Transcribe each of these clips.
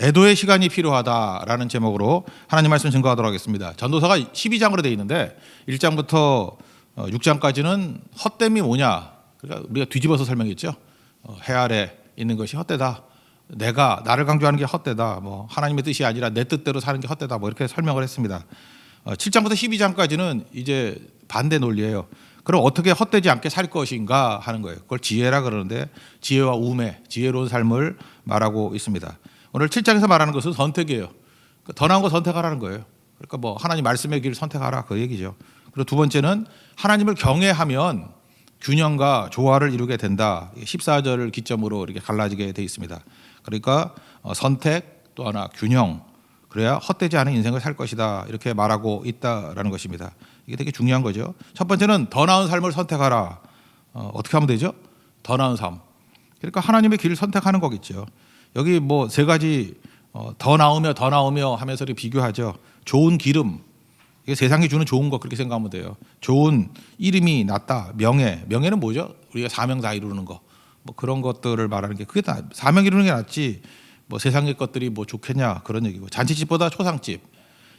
애도의 시간이 필요하다라는 제목으로 하나님 말씀 증거하도록 하겠습니다. 전도서가 12장으로 되어 있는데 1장부터 6장까지는 헛됨이 뭐냐? 그러니까 우리가 뒤집어서 설명했죠. 어, 해 아래 있는 것이 헛되다. 내가 나를 강조하는 게 헛되다. 뭐 하나님의 뜻이 아니라 내 뜻대로 사는 게 헛되다. 뭐 이렇게 설명을 했습니다. 어, 7장부터 12장까지는 이제 반대 논리예요. 그럼 어떻게 헛되지 않게 살 것인가 하는 거예요. 그걸 지혜라 그러는데 지혜와 우매, 지혜로운 삶을 말하고 있습니다. 오늘 7장에서 말하는 것은 선택이에요. 그더 나은 거 선택하라는 거예요. 그러니까 뭐 하나님 말씀의 길을 선택하라 그 얘기죠. 그리고 두 번째는 하나님을 경외하면 균형과 조화를 이루게 된다. 14절을 기점으로 이렇게 갈라지게 돼 있습니다. 그러니까 어, 선택 또 하나 균형 그래야 헛되지 않은 인생을 살 것이다 이렇게 말하고 있다라는 것입니다. 이게 되게 중요한 거죠. 첫 번째는 더 나은 삶을 선택하라. 어, 어떻게 하면 되죠? 더 나은 삶. 그러니까 하나님의 길을 선택하는 거겠죠. 여기 뭐 세 가지 어, 더 나으며 더 나으며 하면서 비교하죠. 좋은 기름. 이게 세상이 주는 좋은 거 그렇게 생각하면 돼요. 좋은 이름이 낫다. 명예. 명예는 뭐죠? 우리가 사명 다 이루는 거. 뭐 그런 것들을 말하는 게 그게 다 사명 이루는 게 낫지. 뭐 세상의 것들이 뭐 좋겠냐 그런 얘기고 잔치집보다 초상집.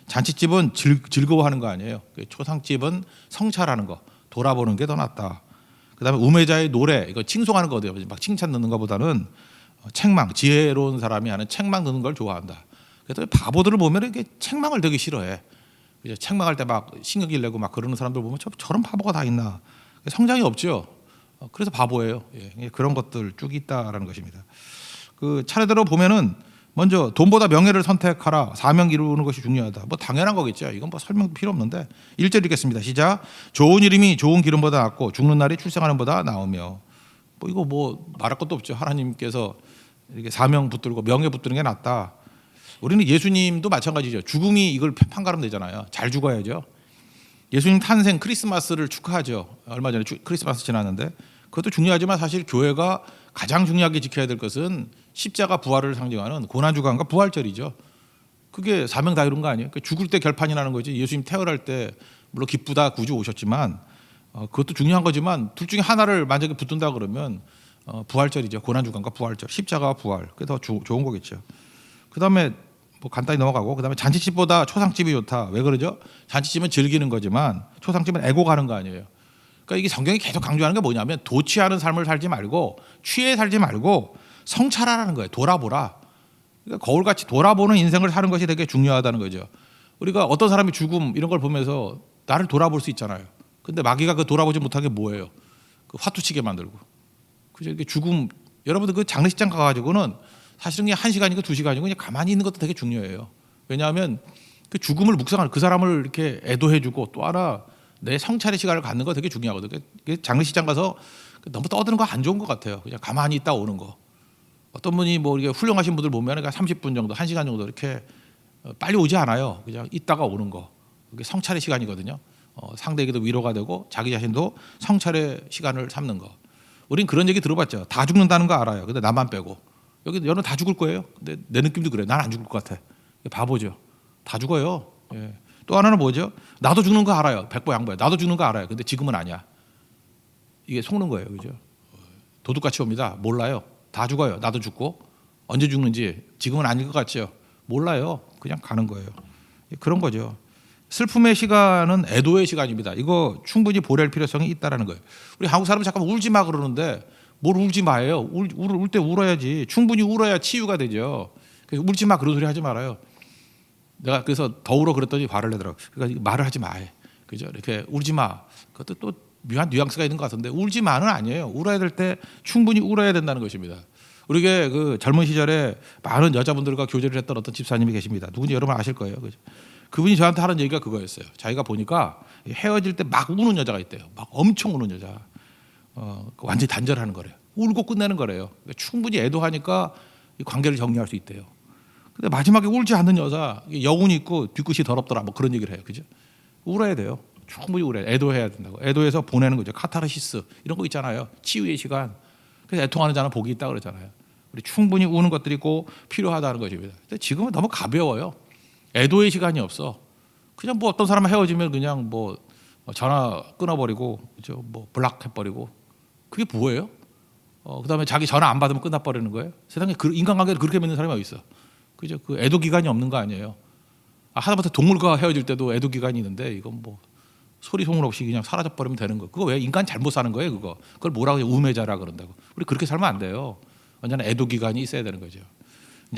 잔치집은 즐, 즐거워하는 거 아니에요. 그 초상집은 성찰하는 거, 돌아보는 게 더 낫다. 그다음에 우매자의 노래 이거 칭송하는 거예요. 막 칭찬 듣는 것보다는 어, 책망, 지혜로운 사람이 하는 책망 듣는 걸 좋아한다. 그래서 바보들을 보면 이게 책망을 되게 싫어해. 이제 책망할 때 막 신경질 내고 막 그러는 사람들 보면 저, 저런 바보가 다 있나. 성장이 없죠. 어, 그래서 바보예요. 예, 그런 것들 쭉 있다라는 것입니다. 그 차례대로 보면은 먼저 돈보다 명예를 선택하라. 사명 이루는 것이 중요하다. 뭐 당연한 거겠죠. 이건 뭐 설명 필요 없는데 1절 읽겠습니다. 시작. 좋은 이름이 좋은 기름보다 낫고 죽는 날이 출생하는 보다 나으며 뭐 이거 뭐 말할 것도 없죠. 하나님께서 이렇게 사명 붙들고 명예 붙드는 게 낫다. 우리는 예수님도 마찬가지죠. 죽음이 이걸 판가름 되잖아요. 잘 죽어야죠. 예수님 탄생 크리스마스를 축하하죠. 얼마 전에 크리스마스 지났는데 그것도 중요하지만 사실 교회가 가장 중요하게 지켜야 될 것은 십자가 부활을 상징하는 고난 주간과 부활절이죠. 그게 사명 다 이룬 거 아니에요? 그러니까 죽을 때 결판이 나는 거지. 예수님 태어날 때 물론 기쁘다 구주 오셨지만 어, 그것도 중요한 거지만 둘 중에 하나를 만약에 붙든다 그러면 어, 부활절이죠. 고난주간과 부활절, 십자가와 부활. 그게 더 주, 좋은 거겠죠. 그 다음에 뭐 간단히 넘어가고 그 다음에 잔치집보다 초상집이 좋다. 왜 그러죠? 잔치집은 즐기는 거지만 초상집은 애고 가는 거 아니에요. 그러니까 이게 성경이 계속 강조하는 게 뭐냐면 도취하는 삶을 살지 말고 취해 살지 말고 성찰하라는 거예요. 돌아보라. 그러니까 거울같이 돌아보는 인생을 사는 것이 되게 중요하다는 거죠. 우리가 어떤 사람이 죽음 이런 걸 보면서 나를 돌아볼 수 있잖아요. 근데 마귀가 그 돌아보지 못하게 뭐예요? 그 화투치게 만들고. 그죠? 이게 죽음 여러분들 그 장례식장 가가지고는 사실은 그냥 한 시간이고 두 시간이고 그냥 가만히 있는 것도 되게 중요해요. 왜냐하면 그 죽음을 묵상하는 그 사람을 이렇게 애도해주고 또 하나 내 성찰의 시간을 갖는 거 되게 중요하거든요. 그 장례식장 가서 너무 떠드는 거 안 좋은 것 같아요. 그냥 가만히 있다 오는 거. 어떤 분이 뭐 이게 훌륭하신 분들 보면 그러니까 30분 정도, 1시간 정도 이렇게 어, 빨리 오지 않아요. 그냥 있다가 오는 거. 그게 성찰의 시간이거든요. 어, 상대에게도 위로가 되고 자기 자신도 성찰의 시간을 삼는 거. 우린 그런 얘기 들어봤죠. 다 죽는다는 거 알아요. 근데 나만 빼고. 여기 여러분 다 죽을 거예요. 근데 내 느낌도 그래. 난 안 죽을 것 같아. 바보죠. 다 죽어요. 예. 또 하나는 뭐죠? 나도 죽는 거 알아요. 백보 양보야. 나도 죽는 거 알아요. 근데 지금은 아니야. 이게 속는 거예요. 그죠? 도둑같이 옵니다. 몰라요. 다 죽어요. 나도 죽고 언제 죽는지 지금은 아닐 것 같죠. 몰라요. 그냥 가는 거예요. 그런 거죠. 슬픔의 시간은 애도의 시간입니다. 이거 충분히 보낼 필요성이 있다라는 거예요. 우리 한국 사람은 잠깐 울지 마 그러는데 뭘 울지 마예요. 울, 울, 울어야지. 충분히 울어야 치유가 되죠. 그래서 울지 마 그런 소리 하지 말아요. 내가 그래서 더 울어 그랬더니 화를 내더라고. 그러니까 말을 하지 마. 그죠? 이렇게 울지 마. 그것도 또 묘한 뉘앙스가 있는 것 같은데 울지 마는 아니에요. 울어야 될 때 충분히 울어야 된다는 것입니다. 우리게 그 젊은 시절에 많은 여자분들과 교제를 했던 어떤 집사님이 계십니다. 누군지 여러분 아실 거예요. 그죠? 그분이 저한테 하는 얘기가 그거였어요. 자기가 보니까 헤어질 때 막 우는 여자가 있대요. 막 엄청 우는 여자. 어, 완전히 단절하는 거래요. 울고 끝내는 거래요. 그러니까 충분히 애도하니까 이 관계를 정리할 수 있대요. 근데 마지막에 울지 않는 여자, 여운이 있고 뒤끝이 더럽더라. 뭐 그런 얘기를 해요. 그죠? 울어야 돼요. 충분히 울어야 돼. 애도해야 된다고. 애도해서 보내는 거죠. 카타르시스 이런 거 있잖아요. 치유의 시간. 그래서 애통하는 자는 복이 있다 그러잖아요. 우리 충분히 우는 것들이 꼭 필요하다는 것입니다. 근데 지금은 너무 가벼워요. 애도의 시간이 없어. 그냥 뭐 어떤 사람 헤어지면 그냥 뭐 전화 끊어버리고 그죠? 뭐 블락 해버리고 그게 뭐예요? 어, 그다음에 자기 전화 안 받으면 끝나버리는 거예요. 세상에 그 인간관계를 그렇게 맺는 사람이 어디 있어? 그죠? 그 애도 기간이 없는 거 아니에요. 아, 하다못해 동물과 헤어질 때도 애도 기간이 있는데 이건 뭐 소리 소문 없이 그냥 사라져 버리면 되는 거. 그거 왜 인간 잘못 사는 거예요, 그거. 그걸 뭐라고? 우매자라 그런다고. 우리 그렇게 살면 안 돼요. 언제나 애도 기간이 있어야 되는 거죠.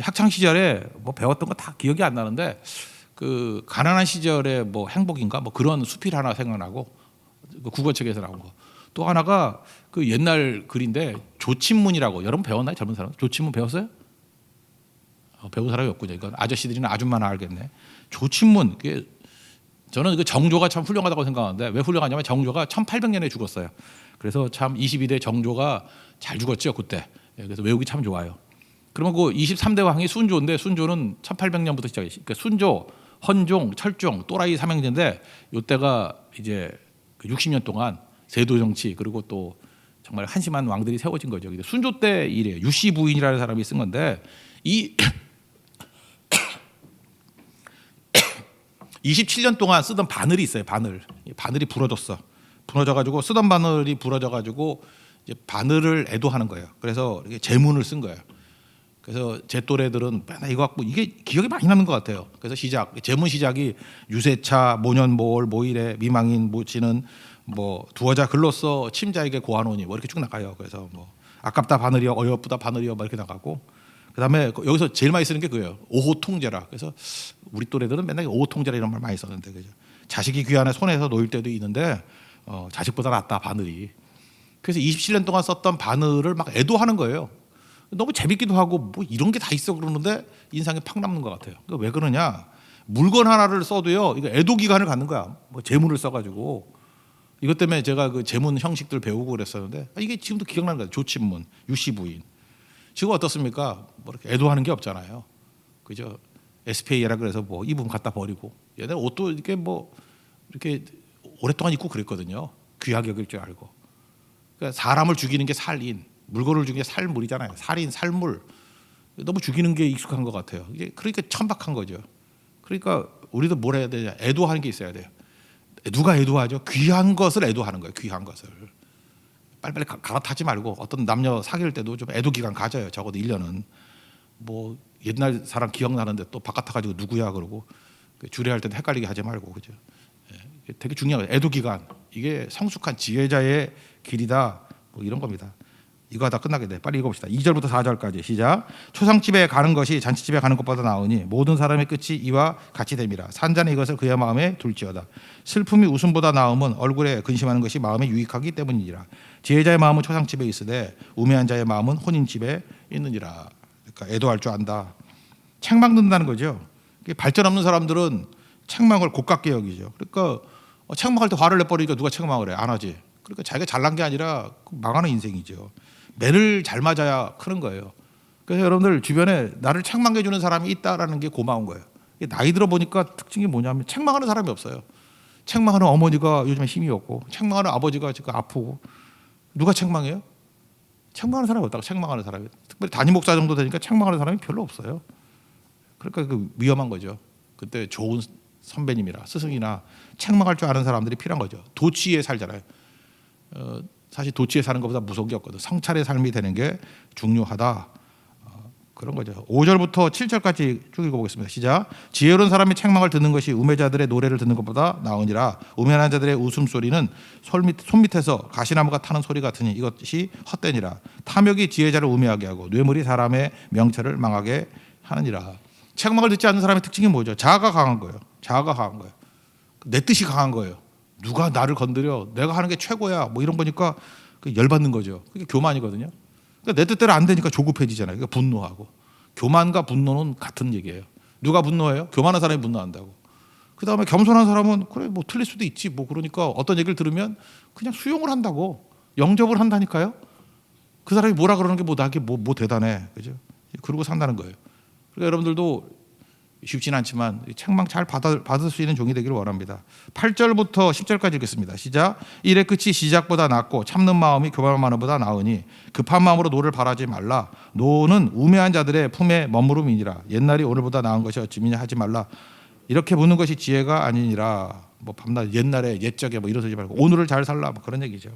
학창 시절에 뭐 배웠던 거 다 기억이 안 나는데 그 가난한 시절에 뭐 행복인가 뭐 그런 수필 하나 생각나고 그 국어책에서 나온 거. 또 하나가 그 옛날 글인데 조친문이라고 여러분 배웠나요 젊은 사람? 조친문 배웠어요? 어, 배운 사람이 없군요. 이건 아저씨들이나 아줌마나 알겠네. 조친문 그게 저는 그 정조가 참 훌륭하다고 생각하는데 왜 훌륭하냐면 정조가 1800년에 죽었어요. 그래서 참 21대 정조가 잘 죽었죠 그때. 예, 그래서 외우기 참 좋아요. 그러면 그 23대 왕이 순조인데 순조는 1800년부터 시작해. 그러니까 순조, 헌종, 철종, 또라이 삼형제인데 이때가 이제 그 60년 동안 세도 정치 그리고 또 정말 한심한 왕들이 세워진 거죠. 순조 때 일이에요. 유씨 부인이라는 사람이 쓴 건데 이 27년 동안 쓰던 바늘이 있어요. 바늘. 이 바늘이 부러졌어. 부러져 가지고 쓰던 바늘이 부러져 가지고 바늘을 애도하는 거예요. 그래서 이게 제문을 쓴 거예요. 그래서 제 또래들은 맨날 이거 갖고 이게 기억이 많이 남는 것 같아요. 그래서 시작 제문 시작이 유세차 모년 모월 모일에 미망인 모치는 뭐 두어자 글로써 침자에게 고하노니 뭐 이렇게 쭉 나가요. 그래서 뭐 아깝다 바늘이여 어여쁘다 바늘이여 막 이렇게 나가고 그다음에 여기서 제일 많이 쓰는 게 그거예요. 오호 통제라. 그래서 우리 또래들은 맨날 오호 통제라 이런 말 많이 썼는데 그죠. 자식이 귀 안에 손에서 놓일 때도 있는데 어, 자식보다 낫다 바늘이. 그래서 27년 동안 썼던 바늘을 막 애도하는 거예요. 너무 재밌기도 하고 뭐 이런 게 다 있어 그러는데 인상이 팍 남는 것 같아요. 그러니까 왜 그러냐? 물건 하나를 써도요. 이거 애도 기간을 갖는 거야. 뭐 재문을 써가지고 이것 때문에 제가 그 재문 형식들 배우고 그랬었는데 아, 이게 지금도 기억나는 거예요. 조친문, 유시부인. 지금 어떻습니까? 뭐 이렇게 애도하는 게 없잖아요. 그죠? SPA라 그래서 뭐 입으면 갖다 버리고 얘네 옷도 이렇게 뭐 이렇게 오랫동안 입고 그랬거든요. 귀하게 여길 줄 알고. 그러니까 사람을 죽이는 게 살인, 물건을 게 살물이잖아요. 살인, 살물. 너무 죽이는 게 익숙한 것 같아요. 이게 그러니까 천박한 거죠. 그러니까 우리도 뭘 해야 되냐? 애도하는 게 있어야 돼요. 누가 애도하죠? 귀한 것을 애도하는 거예요. 귀한 것을. 빨리빨리 가- 갈아타지 말고 어떤 남녀 사귈 때도 좀 애도 기간 가져요. 적어도 1년은. 뭐 옛날 사람 기억나는데 또 바깥 타가지고 누구야 그러고 그 주례할 때도 헷갈리게 하지 말고 그죠. 예, 되게 중요한. 애도 기간 이게 성숙한 지혜자의 길이다. 뭐 이런 겁니다. 이거 하다 끝나겠네. 빨리 읽어봅시다. 2절부터 4절까지 시작. 초상집에 가는 것이 잔치집에 가는 것보다 나으니 모든 사람의 끝이 이와 같이 됨이라. 산자는 이것을 그의 마음에 둘지어다. 슬픔이 웃음보다 나음은 얼굴에 근심하는 것이 마음에 유익하기 때문이니라. 지혜자의 마음은 초상집에 있으되 우매한 자의 마음은 혼인집에 있느니라. 그러니까 애도할 줄 안다. 책망 듣는다는 거죠. 발전 없는 사람들은 책망을 곱깝게 여기죠. 그러니까 어, 책망할 때 화를 내버리니까 누가 책망을 해? 안 하지. 그러니까 자기가 잘난 게 아니라 망하는 인생이죠. 매를 잘 맞아야 크는 거예요. 그래서 여러분들 주변에 나를 책망해 주는 사람이 있다라는 게 고마운 거예요. 나이 들어 보니까 특징이 뭐냐면 책망하는 사람이 없어요. 책망하는 어머니가 요즘에 힘이 없고 책망하는 아버지가 지금 아프고 누가 책망해요? 책망하는 사람이 없다고 책망하는 사람이 특별히 담임 목사 정도 되니까 책망하는 사람이 별로 없어요. 그러니까 그 위험한 거죠. 그때 좋은 선배님이나 스승이나 책망할 줄 아는 사람들이 필요한 거죠. 도취에 살잖아요. 어, 사실 도취에 사는 것보다 무서운 게 없거든. 성찰의 삶이 되는 게 중요하다. 어, 그런 거죠. 5절부터 7절까지 쭉 읽어보겠습니다. 시작. 지혜로운 사람이 책망을 듣는 것이 우매자들의 노래를 듣는 것보다 나으니라. 우매한 자들의 웃음소리는 손밑, 손밑 에서 가시나무가 타는 소리 같으니 이것이 헛되니라. 탐욕이 지혜자를 우매하게 하고 뇌물이 사람의 명철을 망하게 하느니라. 책망을 듣지 않는 사람의 특징이 뭐죠? 자아가 강한 거예요. 자아가 강한 거예요. 내 뜻이 강한 거예요. 누가 나를 건드려? 내가 하는 게 최고야. 뭐 이런 거니까 그 열받는 거죠. 그게 교만이거든요. 그러니까 내 뜻대로 안 되니까 조급해지잖아요. 그러니까 분노하고 교만과 분노는 같은 얘기예요. 누가 분노해요? 교만한 사람이 분노한다고. 그 다음에 겸손한 사람은 그래 뭐 틀릴 수도 있지 뭐 그러니까 어떤 얘기를 들으면 그냥 수용을 한다고 영접을 한다니까요. 그 사람이 뭐라 그러는 게 뭐 나게 뭐, 뭐 대단해 그죠? 그러고 산다는 거예요. 그러니까 여러분들도 쉽진 않지만 이 책망 잘 받아, 받을 수 있는 종이 되기를 원합니다. 8절부터 10절까지 읽겠습니다. 시작. 일의 끝이 시작보다 낫고 참는 마음이 교만한 마음보다 나으니 급한 마음으로 노를 바라지 말라. 노는 우매한 자들의 품에 머무름이니라. 옛날이 오늘보다 나은 것이 어찌미냐 하지 말라. 이렇게 묻는 것이 지혜가 아니니라. 뭐 밤낮 옛날에 옛적에 뭐 이러지 말고 오늘을 잘 살라 뭐 그런 얘기죠.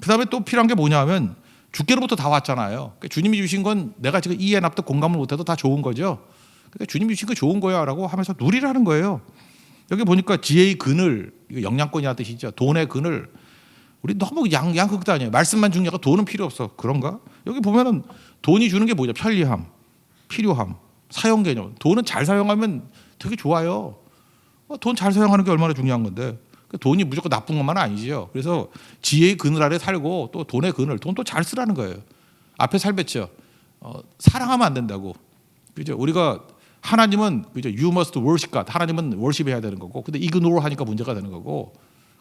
그다음에 또 필요한 게 뭐냐면 주께로부터 다 왔잖아요. 그러니까 주님이 주신 건 내가 지금 이해 납득 공감을 못해도 다 좋은 거죠. 그러니까 주님이 주신 거 좋은 거야라고 하면서 누리라는 거예요. 여기 보니까 지혜의 근을 이거 영양권이라는 뜻이죠. 돈의 근을 우리 너무 양 양극도 아니에요. 말씀만 중요하고 돈은 필요 없어. 그런가? 여기 보면은 돈이 주는 게 뭐죠? 편리함, 필요함, 사용 개념. 돈은 잘 사용하면 되게 좋아요. 어, 돈잘 사용하는 게 얼마나 중요한 건데. 그 돈이 무조건 나쁜 것만 아니지요. 그래서 지혜의 그늘 아래 살고 또 돈의 그늘, 돈 또 잘 쓰라는 거예요. 앞에 살뱉죠. 어, 사랑하면 안 된다고. 그죠? 우리가 하나님은 그죠? You must worship God. 하나님은 worship 해야 되는 거고. 근데 ignore 하니까 문제가 되는 거고.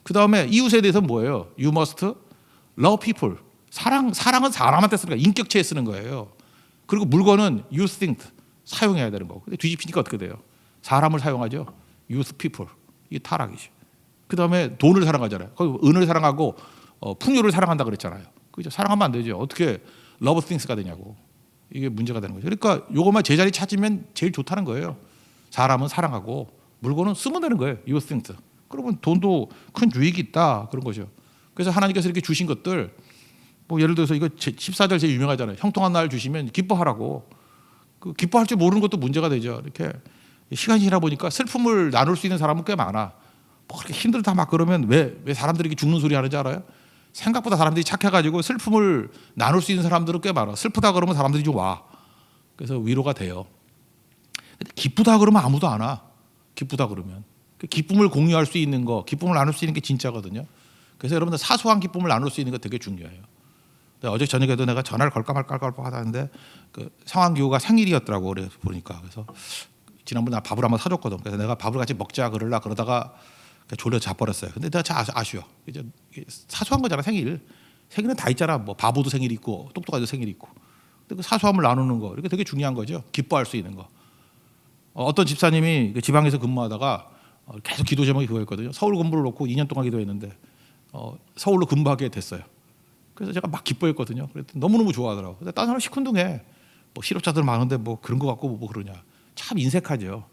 그 다음에 이웃에 대해서는 뭐예요? You must love people. 사랑 사랑은 사람한테 쓰는 거야. 인격체에 쓰는 거예요. 그리고 물건은 use things 사용해야 되는 거고. 근데 뒤집히니까 어떻게 돼요? 사람을 사용하죠. use people. 이게 타락이죠. 그 다음에 돈을 사랑하잖아요. 은을 사랑하고 어, 풍요를 사랑한다 그랬잖아요. 그죠? 사랑하면 안 되죠. 어떻게 love things가 되냐고. 이게 문제가 되는 거죠. 그러니까 요것만 제자리 찾으면 제일 좋다는 거예요. 사람은 사랑하고 물건은 쓰면 되는 거예요. use things. 그러면 돈도 큰 유익이 있다 그런 거죠. 그래서 하나님께서 이렇게 주신 것들 뭐 예를 들어서 이거 14절 제일 유명하잖아요. 형통한 날 주시면 기뻐하라고. 그 기뻐할 줄 모르는 것도 문제가 되죠. 이렇게 시간이 지나 보니까 슬픔을 나눌 수 있는 사람은 꽤 많아. 뭐 그렇게 힘들다 막 그러면 왜, 왜 사람들이 죽는 소리 하는지 알아요? 생각보다 사람들이 착해가지고 슬픔을 나눌 수 있는 사람들은 꽤 많아. 슬프다 그러면 사람들이 좀 와. 그래서 위로가 돼요. 근데 기쁘다 그러면 아무도 안 와. 기쁘다 그러면. 그 기쁨을 공유할 수 있는 거, 기쁨을 나눌 수 있는 게 진짜거든요. 그래서 여러분들 사소한 기쁨을 나눌 수 있는 거 되게 중요해요. 어제 저녁에도 내가 전화를 걸까 말까 걸까 하다는데 그 상황기호가 생일이었더라고 그래 보니까 그래서 지난번 나 밥을 한번 사줬거든. 그래서 내가 밥을 같이 먹자 그러려 그러다가 졸려 자버렸어요. 근데 내가 참 아쉬- 아쉬워. 이제 사소한 거잖아 생일. 생일은 다 있잖아. 뭐 바보도 생일 있고 똑똑아도 생일 있고. 근데 그 사소함을 나누는 거 이게 되게 중요한 거죠. 기뻐할 수 있는 거. 어, 어떤 집사님이 그 지방에서 근무하다가 어, 계속 기도 제목이 그거였거든요. 서울 근무를 놓고 2년 동안 기도했는데 어, 서울로 근무하게 됐어요. 그래서 제가 막 기뻐했거든요. 그랬더니 너무너무 좋아하더라고. 근데 다른 사람 시큰둥해. 뭐 실업자들 많은데 뭐 그런 거 갖고 뭐 그러냐. 참 인색하죠.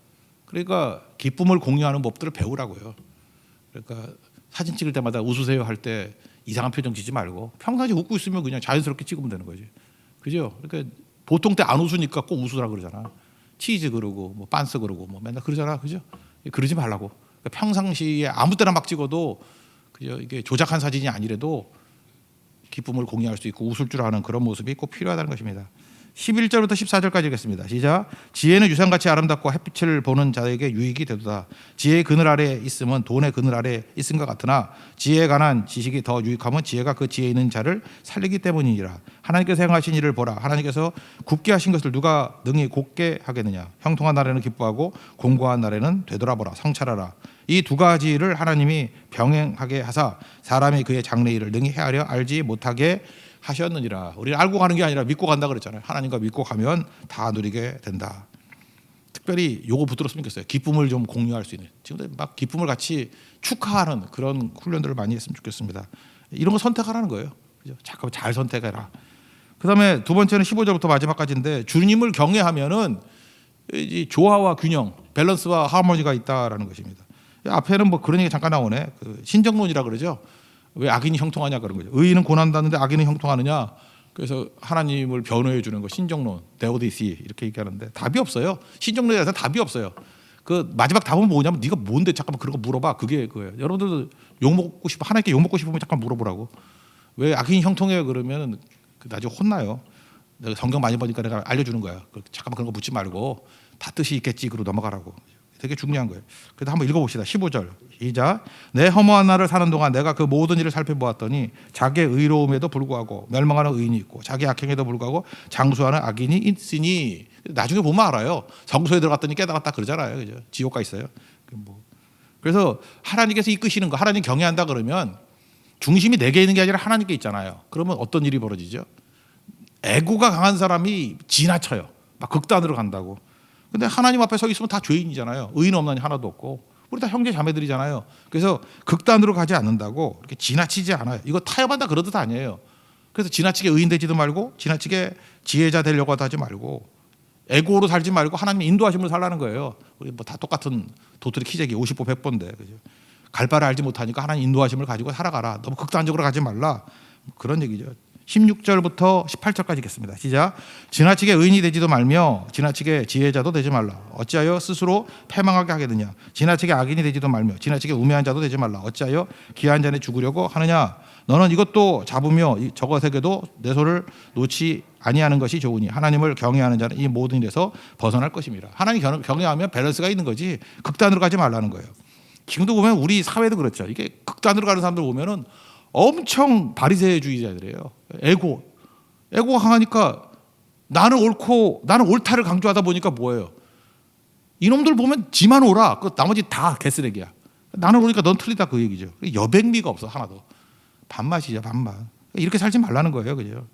그러니까 기쁨을 공유하는 법들을 배우라고요. 그러니까 사진 찍을 때마다 웃으세요 할 때 이상한 표정 짓지 말고 평상시 웃고 있으면 그냥 자연스럽게 찍으면 되는 거지. 그죠? 그러니까 보통 때 안 웃으니까 꼭 웃으라 그러잖아. 치즈 그러고 뭐 빤스 그러고 뭐 맨날 그러잖아. 그죠? 그러지 말라고. 그러니까 평상시에 아무 때나 막 찍어도 그죠? 이게 조작한 사진이 아니래도 기쁨을 공유할 수 있고 웃을 줄 아는 그런 모습이 꼭 필요하다는 것입니다. 11절부터 14절까지 읽겠습니다. 시작. 지혜는 유산같이 아름답고 햇빛을 보는 자에게 유익이 되도다. 지혜의 그늘 아래 있으면 돈의 그늘 아래 것 같으나 지혜에 관한 지식이 더 유익함은 지혜가 그 지혜 있는 자를 살리기 때문이니라. 하나님께서 행하신 일을 보라. 하나님께서 굳게 하신 것을 누가 능히 곧게 하겠느냐. 형통한 날에는 기뻐하고 공고한 날에는 되돌아보라. 성찰하라. 이 두 가지를 하나님이 병행하게 하사 사람이 그의 장래 일을 능히 헤아려 알지 못하게 하셨느니라. 우리는 알고 가는 게 아니라 믿고 간다 그랬잖아요. 하나님과 믿고 가면 다 누리게 된다. 특별히 요거 붙들었으면 좋겠어요. 기쁨을 좀 공유할 수 있는. 지금 막 기쁨을 같이 축하하는 그런 훈련들을 많이 했으면 좋겠습니다. 이런 거 선택하라는 거예요. 그죠? 잠깐 잘 선택해라. 그다음에 두 번째는 15절부터 마지막까지인데 주님을 경외하면은 이 조화와 균형, 밸런스와 하모니가 있다라는 것입니다. 앞에는 뭐 그런 얘기 잠깐 나오네. 그 신정론이라 그러죠. 왜 악인이 형통하냐 그런 거죠. 의인은 고난받는데 악인은 형통하느냐. 그래서 하나님을 변호해 주는 거 신정론, 데오디시 이렇게 얘기하는데 답이 없어요. 신정론에 대해서 답이 없어요. 그 마지막 답은 뭐냐면 네가 뭔데 잠깐만 그런 거 물어봐. 그게 그거예요. 여러분들도 욕 먹고 싶어 하나님께 욕 먹고 싶으면 잠깐 물어보라고. 왜 악인이 형통해요 그러면 그 나중에 혼나요. 성경 많이 보니까 내가 알려주는 거야. 그 잠깐만 그런 거 묻지 말고 다 뜻이 있겠지 그러고 넘어가라고. 되게 중요한 거예요. 그래도 한번 읽어봅시다. 15절. 이자 내 허무한 날을 사는 동안 내가 그 모든 일을 살펴보았더니 자기의 의로움에도 불구하고 멸망하는 의인이 있고 자기 악행에도 불구하고 장수하는 악인이 있으니 나중에 보면 알아요. 성소에 들어갔더니 깨달았다 그러잖아요. 그죠? 지옥가 있어요. 그 뭐. 그래서 하나님께서 이끄시는 거 하나님 경외한다 그러면 중심이 내게 있는 게 아니라 하나님께 있잖아요. 그러면 어떤 일이 벌어지죠? 애고가 강한 사람이 지나쳐요. 막 극단으로 간다고. 근데 하나님 앞에 서 있으면 다 죄인이잖아요. 의인 없나니 하나도 없고. 우리 다 형제 자매들이잖아요. 그래서 극단으로 가지 않는다고 이렇게 지나치지 않아요. 이거 타협한다 뜻 아니에요. 그래서 지나치게 의인 되지도 말고 지나치게 지혜자 되려고 하지 말고 에고로 살지 말고 하나님 인도하심을 살라는 거예요. 우리 뭐 다 똑같은 도토리 키재기 50보 100보인데 그죠? 갈 바를 알지 못하니까 하나님 인도하심을 가지고 살아가라. 너무 극단적으로 가지 말라. 그런 얘기죠. 16절부터 18절까지 읽겠습니다. 시작. 지나치게 의인이 되지도 말며 지나치게 지혜자도 되지 말라. 어찌하여 스스로 패망하게 하겠느냐. 지나치게 악인이 되지도 말며 지나치게 우매한 자도 되지 말라. 어찌하여 귀한 자에 죽으려고 하느냐. 너는 이것도 잡으며 이 저것에게도 내 손을 놓지 아니하는 것이 좋으니 하나님을 경외하는 자는 이 모든 일에서 벗어날 것입니다. 하나님 경- 경외하면 밸런스가 있는 거지 극단으로 가지 말라는 거예요. 지금도 보면 우리 사회도 그렇죠. 이게 극단으로 가는 사람들 보면은 엄청 바리새주의자들이에요. 에고, 에고가 강하니까 나는 옳고 나는 옳다를 강조하다 보니까 뭐예요? 이놈들 보면 지만 옳아. 그 나머지 다 개쓰레기야. 나는 옳으니까 넌 틀리다 그 얘기죠. 여백미가 없어 하나도. 반맛이죠 반맛. 이렇게 살지 말라는 거예요, 그죠?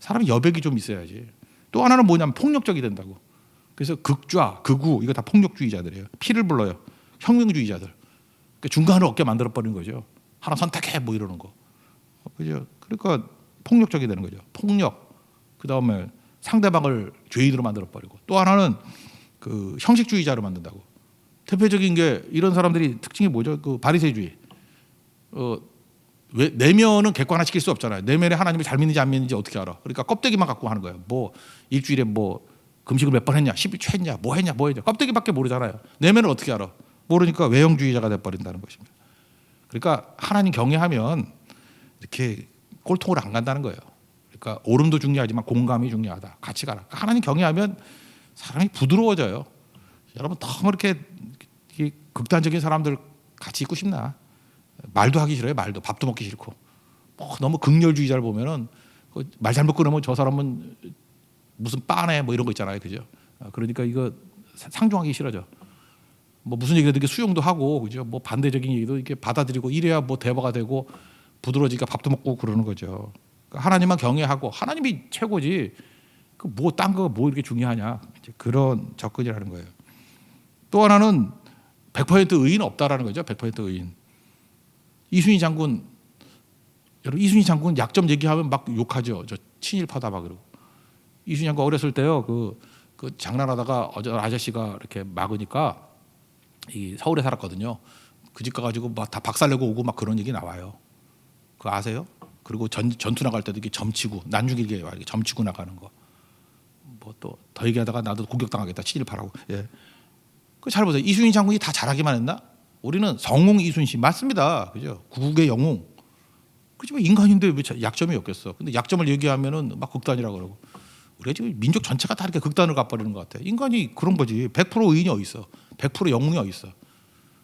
사람이 여백이 좀 있어야지. 또 하나는 뭐냐면 폭력적이 된다고. 그래서 극좌, 극우 이거 다 폭력주의자들이에요. 피를 불러요. 혁명주의자들. 그러니까 중간을 얻게 만들어 버리는 거죠. 하나 선택해 뭐 이러는 거. 어, 그죠? 그러니까 폭력적이 되는 거죠. 폭력. 그 다음에 상대방을 죄인으로 만들어 버리고 또 하나는 그 형식주의자로 만든다고. 대표적인 게 이런 사람들이 특징이 뭐죠? 그 바리새주의. 어, 왜 내면은 객관화시킬 수 없잖아요. 내면에 하나님을 잘 믿는지 안 믿는지 어떻게 알아? 그러니까 껍데기만 갖고 하는 거예요. 뭐 일주일에 뭐 금식을 몇 번 했냐, 10일 했냐, 뭐 했냐, 뭐 했냐. 껍데기밖에 모르잖아요. 내면을 어떻게 알아? 모르니까 외형주의자가 돼 버린다는 것입니다. 그러니까 하나님 경외하면 이렇게 꼴통으로 안 간다는 거예요. 그러니까 옳음도 중요하지만 공감이 중요하다. 같이 가라. 그러니까 하나님 경외하면 사람이 부드러워져요. 여러분 너무 이렇게 극단적인 사람들 같이 있고 싶나? 말도 하기 싫어요. 말도 밥도 먹기 싫고. 뭐 너무 극렬주의자를 보면은 그말 잘못 끊으면 저 사람은 무슨 빠네 뭐 이런 거 있잖아요. 그죠? 아, 그러니까 이거 사- 상종하기 싫어져. 뭐 무슨 이렇게 수용도 하고 그죠? 뭐 반대적인 얘기도 이렇게 받아들이고 이래야 뭐 대화가 되고 부드러워지니까 밥도 먹고 그러는 거죠. 그러니까 하나님만 경외하고 하나님이 최고지. 그 뭐 딴 거 뭐 이렇게 중요하냐. 그런 접근이라는 거예요. 또 하나는 100% 의인 없다라는 거죠. 100% 의인. 이순희 장군 여러분 이순희 장군 약점 얘기하면 막 욕하죠. 저 친일파다 막 그러고. 이순희 장군 어렸을 때요. 그, 그 장난하다가 어저 아저씨가 이렇게 막으니까 이 서울에 살았거든요. 그 집 가가지고 막 다 박살내고 오고 막 그런 얘기 나와요. 그거 아세요? 그리고 전, 전투 나갈 때도 이렇게 점치고 난중일게 이렇게 점치고 나가는 거. 뭐 또 더 얘기하다가 나도 공격당하겠다 친일파라고. 예. 그 잘 보세요. 이순신 장군이 다 잘하기만 했나? 우리는 성웅 이순신 맞습니다. 그죠? 국의 영웅. 그지만 인간인데 왜 자- 약점이 없겠어? 근데 약점을 얘기하면은 막 극단이라 그러고. 우리가 지금 민족 전체가 다 이렇게 극단을 가버리는 것 같아. 인간이 그런 거지. 100% 의인이 어디 있어? 100% 영웅이 어디 있어?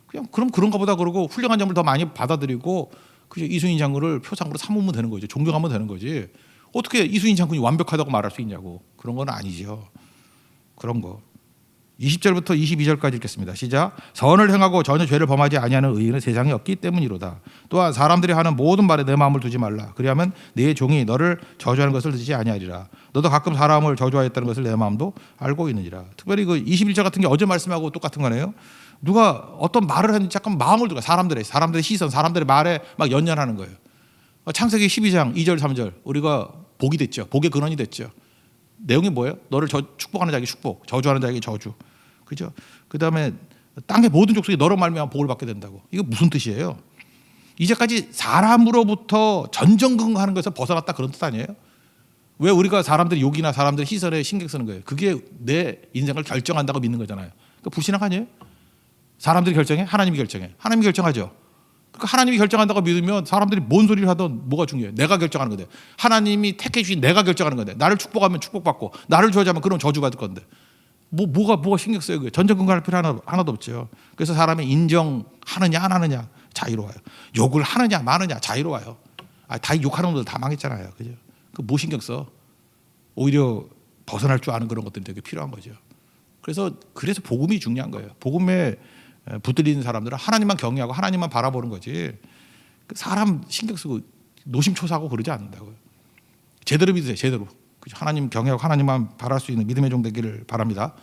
그냥 그럼 그런가 보다 그러고 훌륭한 점을 더 많이 받아들이고 그죠 이순신 장군을 표상으로 삼으면 되는 거죠. 존경하면 되는 거지. 어떻게 이순신 장군이 완벽하다고 말할 수 있냐고. 그런 건 아니죠. 그런 거. 20절부터 22절까지 읽겠습니다. 시작. 선을 행하고 전혀 죄를 범하지 아니하는 의인은 세상에 없기 때문이로다. 또한 사람들이 하는 모든 말에 내 마음을 두지 말라. 그리하면 네 종이 너를 저주하는 것을 듣지 아니하리라. 너도 가끔 사람을 저주하였다는 것을 내 마음도 알고 있느니라. 특별히 그 21절 같은 게 어제 말씀하고 똑같은 거네요. 누가 어떤 말을 했는지 잠깐 마음을 두가 사람들의 사람들의 시선, 사람들의 말에 막 연연하는 거예요. 어, 창세기 12장 2절 3절 우리가 복이 됐죠. 복의 근원이 됐죠. 내용이 뭐예요? 너를 저, 축복하는 자에게 축복, 저주하는 자에게 저주. 그죠? 그다음에 땅의 모든 족속이 너로 말미암아 복을 받게 된다고. 이거 무슨 뜻이에요? 이제까지 사람으로부터 전전긍긍하는 것에서 벗어났다 그런 뜻 아니에요? 왜 우리가 사람들의 욕이나 사람들의 시선에 신경 쓰는 거예요? 그게 내 인생을 결정한다고 믿는 거잖아요. 그 불신앙 아니에요? 사람들이 결정해? 하나님이 결정해. 하나님이 결정하죠. 그러니까 하나님이 결정한다고 믿으면 사람들이 뭔 소리를 하든 뭐가 중요해요? 내가 결정하는 건데. 하나님이 택해 주신 내가 결정하는 건데. 나를 축복하면 축복받고 나를 저주하면 그런 저주받을 건데. 뭐 뭐가 뭐가 신경 써요? 그게 전전긍긍할 필요 하나, 하나도 없죠. 그래서 사람이 인정하느냐 안 하느냐 자유로워요. 욕을 하느냐 마느냐 자유로워요. 아, 다 욕하는 놈들 다 망했잖아요. 그죠? 그뭐 신경 써? 오히려 벗어날 줄 아는 그런 것들이 되게 필요한 거죠. 그래서 그래서 복음이 중요한 거예요. 복음에 에, 붙들리는 사람들은 하나님만 경외하고 하나님만 바라보는 거지. 그 사람 신경 쓰고 노심초사하고 그러지 않는다고요. 제대로 믿으세요. 제대로. 하나님 경외하고 하나님만 바랄 수 있는 믿음의 종 되기를 바랍니다.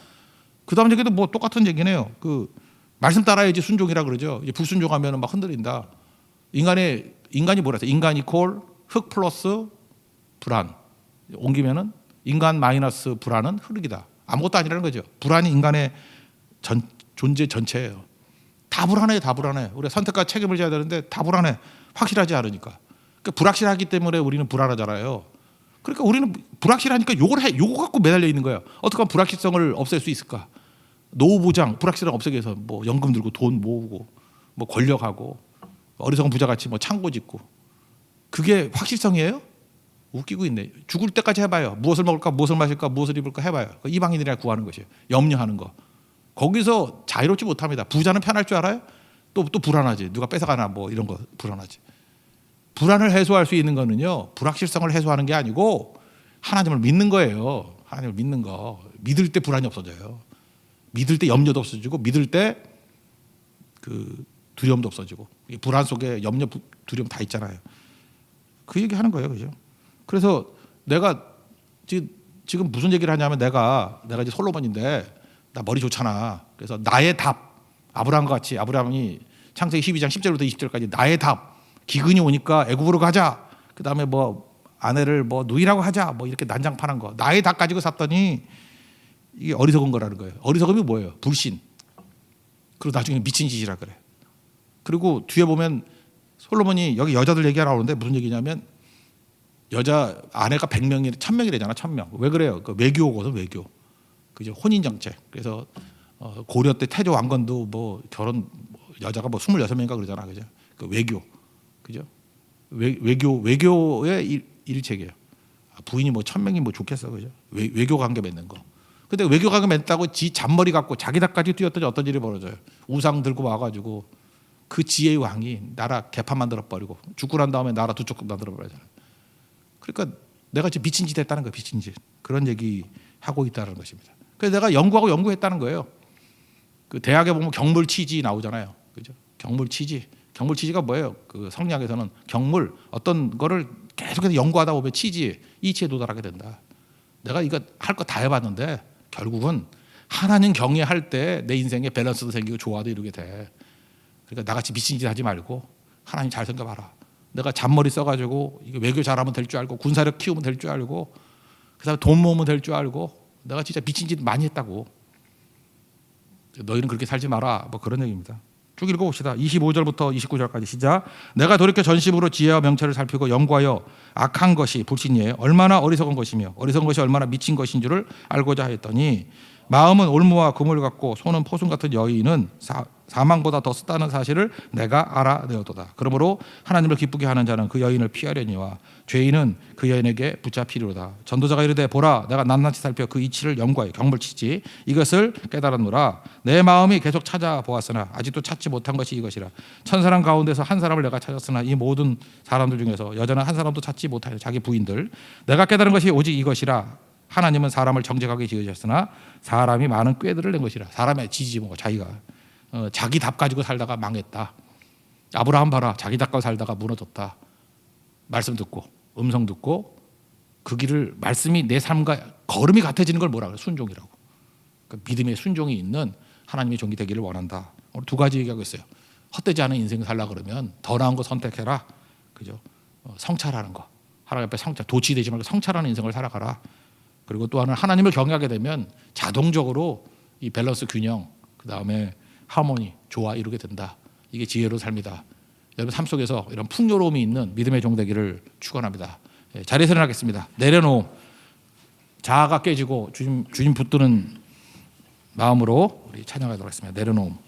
그 다음 얘기도 뭐 똑같은 얘기네요. 그 말씀 따라야지 순종이라 그러죠. 이제 불순종하면 막 흔들린다. 인간의 인간이 뭐라서 인간 이콜 흙 플러스 불안. 옮기면은 인간 마이너스 불안은 흐르기다. 아무것도 아니라는 거죠. 불안이 인간의 전, 존재 전체예요. 다 불안해, 다 불안해. 우리가 선택과 책임을 져야 되는데 다 불안해. 확실하지 않으니까. 그러니까 불확실하기 때문에 우리는 불안하잖아요. 그러니까 우리는 불확실하니까 요걸 해 요거 갖고 매달려 있는 거예요. 어떻게 하면 불확실성을 없앨 수 있을까? 노후 보장 불확실성 없애기 위해서 뭐 연금 들고 돈 모으고 뭐 권력하고 어리석은 부자 같이 뭐 창고 짓고 그게 확실성이에요? 웃기고 있네. 죽을 때까지 해봐요. 무엇을 먹을까, 무엇을 마실까, 무엇을 입을까 해봐요. 그 이방인이라 구하는 것이에요. 염려하는 거. 거기서 자유롭지 못합니다. 부자는 편할 줄 알아요? 또 또 불안하지. 누가 뺏어가나 뭐 이런 거 불안하지. 불안을 해소할 수 있는 거는요. 불확실성을 해소하는 게 아니고 하나님을 믿는 거예요. 하나님을 믿는 거. 믿을 때 불안이 없어져요. 믿을 때 염려도 없어지고 믿을 때 그 두려움도 없어지고 이 불안 속에 염려, 부- 두려움 다 있잖아요. 그 얘기 하는 거예요, 그죠? 그래서 내가 지금 무슨 얘기를 하냐면 내가 내가 이제 솔로몬인데 나 머리 좋잖아. 그래서 나의 답 아브라함과 같이 아브라함이 창세기 12장 10절부터 20절까지 나의 답 기근이 오니까 애굽으로 가자. 그다음에 뭐 아내를 뭐 누이라고 하자. 뭐 이렇게 난장판한 거. 나의 답 가지고 샀더니 이게 어리석은 거라는 거예요. 어리석음이 뭐예요? 불신. 그리고 나중에 미친 짓이라 그래. 그리고 뒤에 보면 솔로몬이 여기 여자들 얘기하러 오는데 무슨 얘기냐면 여자 아내가 100명이 1000명이래잖아. 1000명. 왜 그래요? 그 외교거든, 외교. 그죠? 혼인 정책. 그래서 어, 고려 때 태조 왕건도 뭐 결혼 뭐 여자가 뭐 26명인가 그러잖아. 그죠? 그 외교. 그죠? 외, 외교 외교의 일, 일책이에요. 아, 부인이 뭐 1000명이 뭐 좋겠어. 그죠? 외, 외교 관계 맺는 거. 근데 외교 관계 맺다고 지 잔머리 갖고 자기 닭까지 뛰었더니 어떤 일이 벌어져요. 우상 들고 와 가지고 그 지혜의 왕이 나라 개판 만들어 버리고 죽고 난 다음에 나라 두쪽 만들어 버리잖아요. 그러니까 내가 지금 미친 짓 했다는 거예요. 미친 짓. 그런 얘기 하고 있다는 것입니다. 그래서 내가 연구하고 연구했다는 거예요. 그 대학에 보면 경물 치지 나오잖아요. 그죠? 경물 치지. 경물 치지가 뭐예요? 그 성리학에서는 경물 어떤 거를 계속해서 연구하다 보면 치지 이치에 도달하게 된다. 내가 이거 할 거 다 해봤는데 결국은 하나님 경외할 때 내 인생에 밸런스도 생기고 좋아도 이루게 돼. 그러니까 나같이 미친 짓 하지 말고 하나님 잘 생각해봐라. 내가 잔머리 써가지고 이거 외교 잘하면 될 줄 알고 군사력 키우면 될 줄 알고 그다음에 돈 모으면 될 줄 알고 내가 진짜 미친 짓 많이 했다고. 너희는 그렇게 살지 마라. 뭐 그런 얘기입니다. 쭉 읽어봅시다. 25절부터 29절까지 시작. 내가 돌이켜 전심으로 지혜와 명철을 살피고 연구하여 악한 것이 불신이에요. 얼마나 어리석은 것이며 어리석은 것이 얼마나 미친 것인 줄을 알고자 하였더니 마음은 올무와 금을 갖고 손은 포순 같은 여인은 사, 사망보다 더 쓰다는 사실을 내가 알아내었도다. 그러므로 하나님을 기쁘게 하는 자는 그 여인을 피하려니와 죄인은 그 여인에게 붙잡히리로다. 전도자가 이르되 보라 내가 낱낱이 살펴 그 이치를 연구하여 경물치지 이것을 깨달았노라. 내 마음이 계속 찾아보았으나 아직도 찾지 못한 것이 이것이라. 천 사람 가운데서 한 사람을 내가 찾았으나 이 모든 사람들 중에서 여자는 한 사람도 찾지 못하여 자기 부인들 내가 깨달은 것이 오직 이것이라. 하나님은 사람을 정직하게 지으셨으나 사람이 많은 꾀들을 낸 것이라. 사람의 지지 뭐 자기가 어, 자기 답 가지고 살다가 망했다. 아브라함 봐라 자기 답 가지고 살다가 무너졌다. 말씀 듣고 음성 듣고 그 길을 말씀이 내 삶과 걸음이 같아지는 걸 뭐라 그래 순종이라고. 그러니까 믿음의 순종이 있는 하나님의 종이 되기를 원한다. 오늘 두 가지 얘기하고 있어요. 헛되지 않은 인생 살라 그러면 더 나은 거 선택해라. 그죠? 어, 성찰하는 거. 하나님 앞에 성찰 도취되지 말고 성찰하는 인생을 살아가라. 그리고 또 하나는 하나님을 경외하게 되면 자동적으로 이 밸런스 균형 그 다음에 하모니 조화 이루게 된다. 이게 지혜로 삶이다. 여러분 삶 속에서 이런 풍요로움이 있는 믿음의 종 되기를 축원합니다. 예, 자리에서 일어나겠습니다. 내려놓음 자아가 깨지고 주님 주님 붙드는 마음으로 우리 찬양하도록 하겠습니다. 내려놓음.